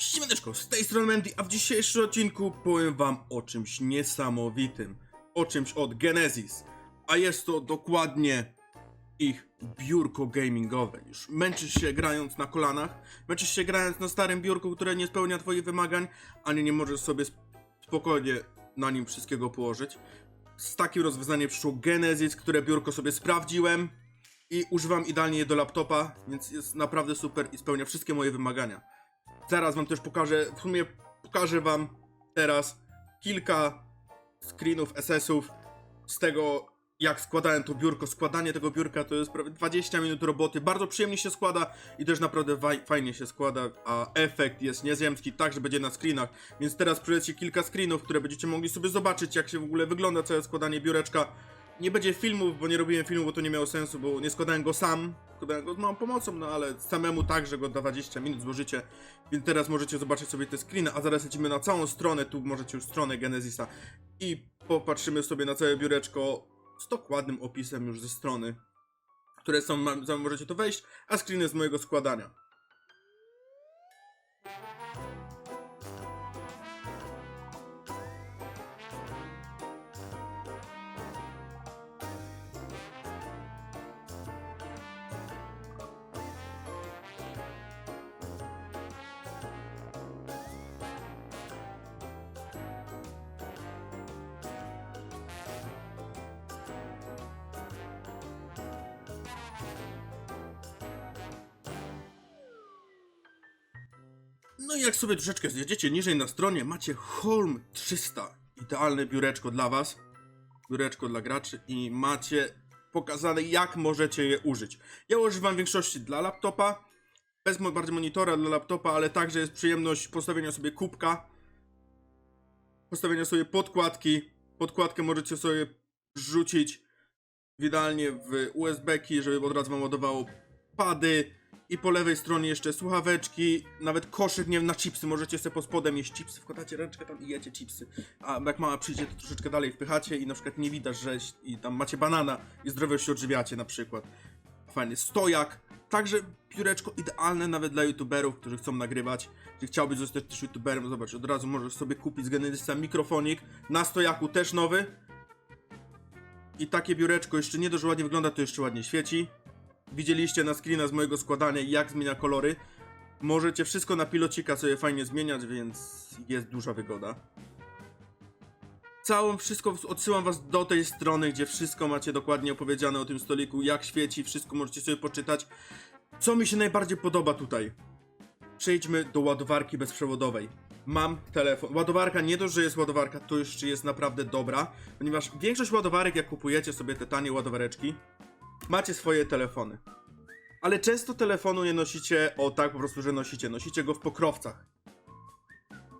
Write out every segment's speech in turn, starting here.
Siemaneczko, z tej strony Mandy, a w dzisiejszym odcinku powiem wam o czymś niesamowitym. O czymś od Genesis. A jest to dokładnie ich biurko gamingowe. Już męczysz się grając na kolanach, męczysz się grając na starym biurku, które nie spełnia twoich wymagań, ani nie możesz sobie sp- spokojnie na nim wszystkiego położyć. Z takim rozwiązaniem przyszło Genesis, które biurko sobie sprawdziłem i używam idealnie je do laptopa, więc jest naprawdę super i spełnia wszystkie moje wymagania. Zaraz wam też pokażę, w sumie pokażę wam teraz kilka screenów SS-ów z tego, jak składałem to biurko. Składanie tego biurka to jest prawie 20 minut roboty. Bardzo przyjemnie się składa i też naprawdę fajnie się składa, a efekt jest nieziemski, także będzie na screenach. Więc teraz przyleci kilka screenów, które będziecie mogli sobie zobaczyć, jak się w ogóle wygląda całe składanie biureczka. Nie będzie filmów, bo nie robiłem filmu, bo to nie miało sensu, bo nie składałem go sam. Składałem go z małą pomocą, no ale samemu także go 20 minut złożycie. Więc teraz możecie zobaczyć sobie te screeny, a zaraz lecimy na całą stronę, tu możecie już stronę Genesisa i popatrzymy sobie na całe biureczko z dokładnym opisem już ze strony, które są, możecie to wejść, a screeny z mojego składania. No i jak sobie troszeczkę zjedziecie niżej na stronie, macie Holm 300. Idealne biureczko dla was. Biureczko dla graczy i macie pokazane jak możecie je użyć. Ja używam większości dla laptopa, bez bardziej monitora dla laptopa, ale także jest przyjemność postawienia sobie kubka, postawienia sobie podkładki. Podkładkę możecie sobie rzucić idealnie w USB-ki, żeby od razu wam ładowało pady i po lewej stronie jeszcze słuchaweczki, nawet koszyk, nie na chipsy, możecie sobie pod spodem jeść chipsy, wkładacie ręczkę tam i jecie chipsy, a jak mama przyjdzie, to troszeczkę dalej wpychacie i na przykład nie widać, że i tam macie banana i zdrowo się odżywiacie na przykład. Fajny stojak, także pióreczko idealne nawet dla youtuberów, którzy chcą nagrywać, czy chciałbyś zostać też youtuberem, zobacz, od razu możesz sobie kupić z Genesisa mikrofonik, na stojaku też nowy, i takie biureczko jeszcze nie dość ładnie wygląda, to jeszcze ładnie świeci. Widzieliście na screena z mojego składania jak zmienia kolory. Możecie wszystko na pilocika sobie fajnie zmieniać, więc jest duża wygoda. Całą wszystko odsyłam was do tej strony, gdzie wszystko macie dokładnie opowiedziane o tym stoliku, jak świeci, wszystko możecie sobie poczytać. Co mi się najbardziej podoba tutaj? Przejdźmy do ładowarki bezprzewodowej. Mam telefon. Ładowarka nie dość, że jest ładowarka, to jeszcze jest naprawdę dobra, ponieważ większość ładowarek, jak kupujecie sobie te tanie ładowareczki, macie swoje telefony. Ale często telefonu nie nosicie o tak po prostu, że nosicie. Nosicie go w pokrowcach.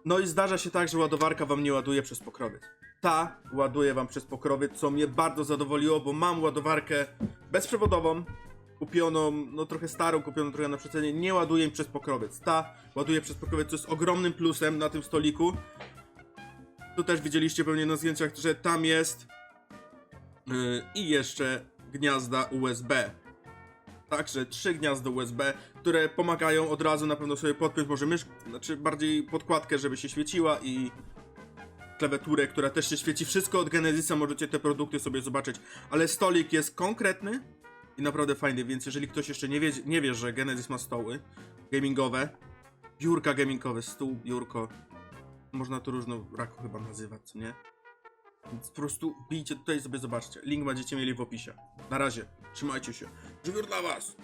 No i zdarza się tak, że ładowarka wam nie ładuje przez pokrowiec. Ta ładuje wam przez pokrowiec, co mnie bardzo zadowoliło, bo mam ładowarkę bezprzewodową, kupioną, no trochę starą, kupioną trochę na przecenie, nie ładuje mi przez pokrowiec. Ta ładuje przez pokrowiec, co jest ogromnym plusem na tym stoliku. Tu też widzieliście pewnie na zdjęciach, że tam jest yy, i jeszcze gniazda USB. Także trzy gniazda USB, które pomagają od razu na pewno sobie podpiąć może mysz, znaczy bardziej podkładkę, żeby się świeciła i klawiaturę, która też się świeci. Wszystko od Genesisa możecie te produkty sobie zobaczyć, ale stolik jest konkretny i naprawdę fajny, więc jeżeli ktoś jeszcze nie wie, nie wie że Genesis ma stoły gamingowe, biurka gamingowe, stół, biurko, można to różnorako chyba nazywać, nie? Więc po prostu bijcie tutaj sobie zobaczcie. Link będziecie mieli w opisie. Na razie, trzymajcie się. Żywior dla was!